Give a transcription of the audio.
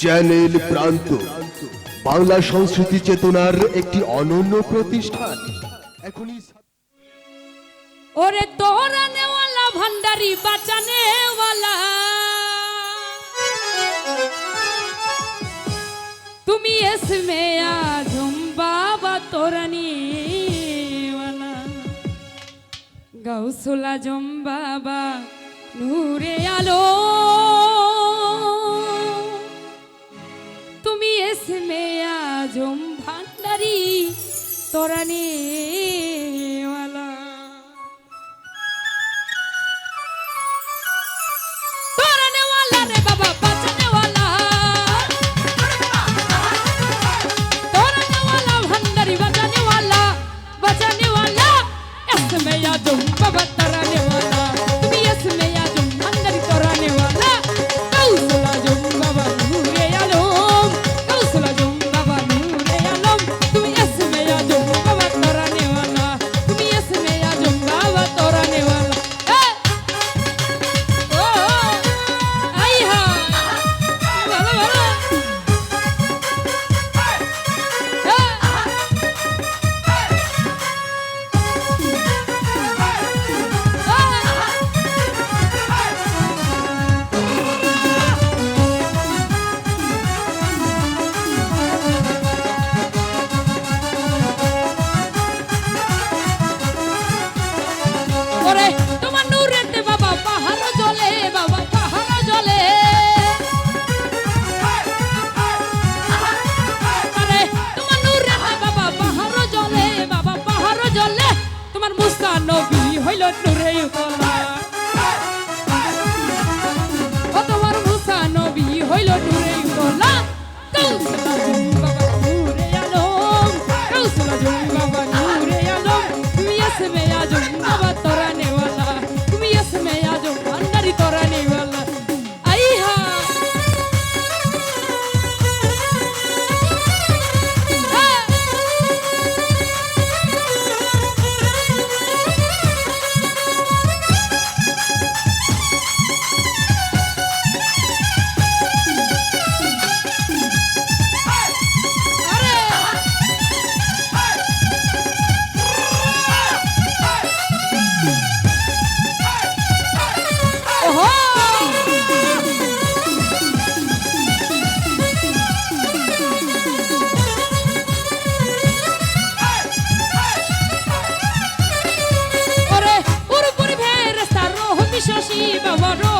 Channel প্রান্ত বাংলা সংস্কৃতি চেতনার একটি অনন্য প্রতিষ্ঠান। এখনই ওরে তোরা নেওয়ালা, ভান্ডারি বাঁচানে তুমি এসমে আজম বাবা তোরা নিওয়ালা জম বাবা নূরে আলো। তুমি এসমে আজম ভান্ডারি তোরা নিয়ে 走了，更不。বাবা